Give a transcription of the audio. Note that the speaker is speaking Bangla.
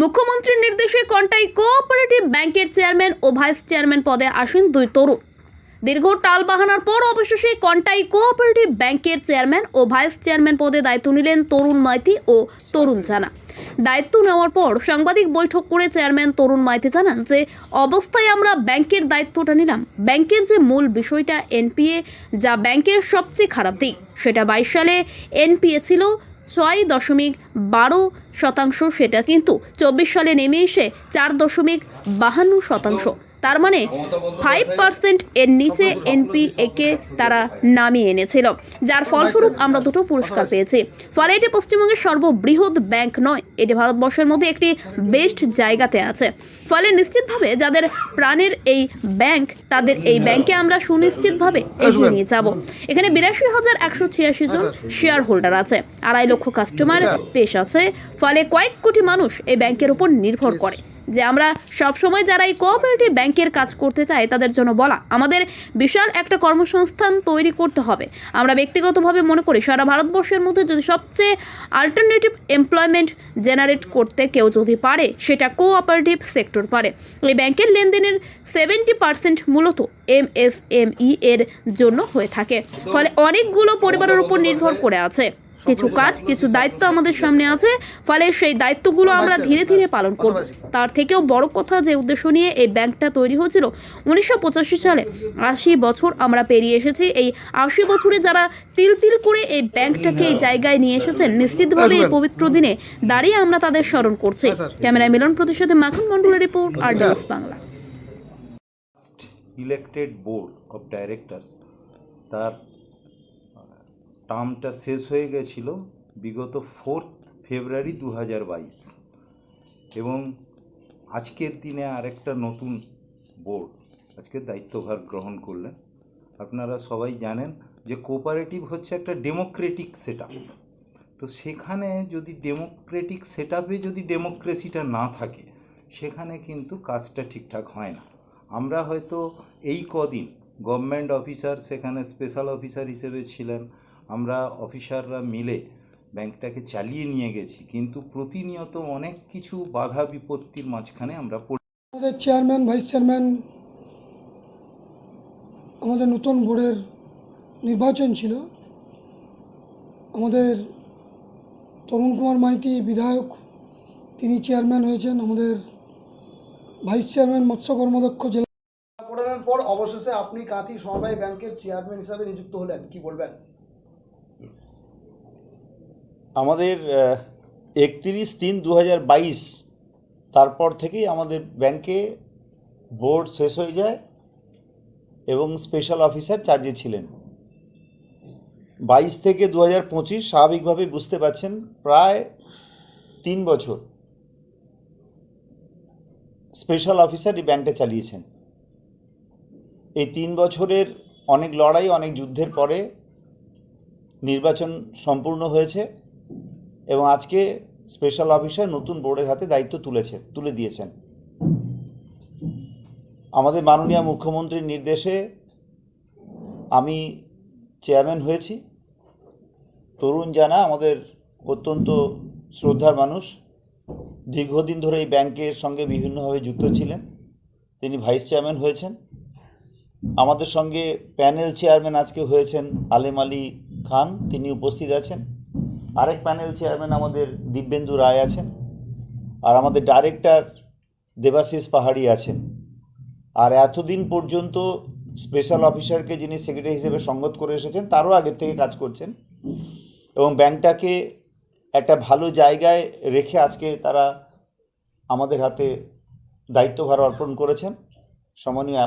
মুখ্যমন্ত্রীর নির্দেশে কন্টাই কোঅপারেটিভ ব্যাংকের চেয়ারম্যান ও ভাইস চেয়ারম্যান পদে আসেন দুই তরুণ। দীর্ঘ টাল বাহানার পর অবশেষে কন্টাই কোঅপারেটিভ ব্যাংকের চেয়ারম্যান ও ভাইস চেয়ারম্যান পদে দায়িত্ব নিলেন তরুণ মাইতি ও তরুণ জানা। দায়িত্ব নেওয়ার পর সাংবাদিক বৈঠক করে চেয়ারম্যান তরুণ মাইতি জানান যে, অবস্থায় আমরা ব্যাংকের দায়িত্বটা নিলাম। ব্যাংকের যে মূল বিষয়টা এনপিএ, যা ব্যাংকের সবচেয়ে খারাপ দিক, সেটা বাইশ সালে এনপিএ ছিল ছয় দশমিক বারো শতাংশ সেটা কিন্তু চব্বিশ সালে নেমে এসে চার দশমিক বাহান্ন শতাংশ। তার মানে ফাইভ পার্সেন্ট এর নিচে এনপিএ কে তারা নামিয়ে এনেছিল। যার ফলস্বরূপ আমরা দুটো পুরস্কার পেয়েছি। ফলে এটি পশ্চিমবঙ্গের সর্ববৃহৎ ব্যাংক নয় এটি ভারতবর্ষের মধ্যে একটি বেস্ট জায়গাতে আছে। ফলে নিশ্চিতভাবে যাদের প্রাণের এই ব্যাংক তাদের এই ব্যাংকে আমরা সুনিশ্চিতভাবে এগিয়ে নিয়ে যাব। এখানে বিরাশি হাজার একশো ছিয়াশি জন শেয়ার হোল্ডার আছে। আড়াই লক্ষ কাস্টমার পেশ আছে। ফলে কয়েক কোটি মানুষ এই ব্যাংকের উপর নির্ভর করে। যে আমরা সব সময় যারা এই কোঅপারেটিভ ব্যাংকের কাজ করতে চাই তাদের জন্য বলা, আমাদের বিশাল একটা কর্মসংস্থান তৈরি করতে হবে। আমরা ব্যক্তিগতভাবে মনে করি, সারা ভারতবর্ষের মধ্যে যদি সবচেয়ে আলটারনেটিভ এমপ্লয়মেন্ট জেনারেট করতে কেউ যদি পারে, সেটা কোঅপারেটিভ সেক্টর পারে। এই ব্যাংকের লেনদেনের সেভেন্টি পার্সেন্ট মূলত এম এস এম ই এর জন্য হয়ে থাকে। ফলে অনেকগুলো পরিবারের উপর নির্ভর করে আছে। কিছু কাজ কিছু দায়িত্ব আমাদের সামনে আছে। ফলে সেই দায়িত্বগুলো আমরা ধীরে ধীরে পালন করব। তার থেকেও বড় কথা যে উদ্দেশ্য নিয়ে এই ব্যাংকটা তৈরি হয়েছিল উনিশশো পঁচাশি সালে। আশি বছর আমরা পেরিয়ে এসেছি। এই আশি বছরে যারা তিল তিল করে এই ব্যাংকটাকে এই জায়গায় নিয়ে এসেছেন নিশ্চিতভাবে এই পবিত্র দিনে দাঁড়িয়ে আমরা তাদের স্মরণ করছি। ক্যামেরায় মিলন প্রতিশোধে মাখন মন্ডলের report R news Bangla. Elected board of directors তার টার্মটা শেষ হয়ে গেছিল বিগত ফোর্থ ফেব্রুয়ারি দু হাজার বাইশ। এবং আজকের দিনে আরেকটা নতুন বোর্ড আজকে দায়িত্বভার গ্রহণ করলেন। আপনারা সবাই জানেন যে কোপারেটিভ হচ্ছে একটা ডেমোক্রেটিক সেট তো সেখানে যদি ডেমোক্রেটিক সেট যদি ডেমোক্রেসিটা না থাকে, সেখানে কিন্তু কাজটা ঠিকঠাক হয় না। আমরা হয়তো এই কদিন গভর্নমেন্ট অফিসার সেখানে স্পেশাল অফিসার হিসেবে ছিলেন আমরা অফিসাররা মিলে ব্যাংকটাকে চালিয়ে নিয়ে গেছি কিন্তু প্রতিনিয়ত অনেক কিছু বাধা বিপত্তির মাঝখানে আমরা পড়ে আমাদের চেয়ারম্যান ভাইস চেয়ারম্যান আমাদের নতুন বোর্ডের নির্বাচন ছিল। আমাদের তরুণ কুমার মাইতি বিধায়ক তিনি চেয়ারম্যান হয়েছেন। আমাদের ভাইস চেয়ারম্যান মৎস্য কর্মদক্ষ জেলা পর অবশেষে আপনি কাঁথি সমবায় ব্যাংকের চেয়ারম্যান হিসাবে নিযুক্ত হলেন কি বলবেন? আমাদের একত্রিশ তিন দু বাইশ, তারপর থেকেই আমাদের ব্যাংকে বোর্ড শেষ হয়ে যায় এবং স্পেশাল অফিসার চার্জে ছিলেন। বাইশ থেকে দু হাজার পঁচিশ স্বাভাবিকভাবেই বুঝতে পারছেন, প্রায় তিন বছর স্পেশাল অফিসার এই ব্যাংকটা চালিয়েছেন। এই তিন বছরের অনেক লড়াই, অনেক যুদ্ধের পরে নির্বাচন সম্পূর্ণ হয়েছে। এবং আজকে স্পেশাল অফিসার নতুন বোর্ডের হাতে দায়িত্ব তুলেছে তুলে দিয়েছেন। আমাদের মাননীয় মুখ্যমন্ত্রীর নির্দেশে আমি চেয়ারম্যান হয়েছি। তরুণ জানা, আমাদের অত্যন্ত শ্রদ্ধার মানুষ। দীর্ঘদিন ধরে এই ব্যাংকের সঙ্গে বিভিন্নভাবে যুক্ত ছিলেন। তিনি ভাইস চেয়ারম্যান হয়েছেন। আমাদের সঙ্গে প্যানেল চেয়ারম্যান আজকে হয়েছেন আলেম আলী খান। তিনি উপস্থিত আছেন। আরেক প্যানেল চেয়ারম্যান আমাদের দিব্যেন্দু রায় আছেন, আর আমাদের ডাইরেক্টর দেবাশিস পাহাড়ি আছেন। আর এতদিন পর্যন্ত স্পেশাল অফিসারকে যিনি সেক্রেটারি হিসেবে সঙ্গত করে এসেছেন, তারও আগের থেকে কাজ করছেন। এবং ব্যাংকটাকে একটা ভালো জায়গায় রেখে আজকে তারা আমাদের হাতে দায়িত্বভার অর্পণ করেছেন। সম্মানীয়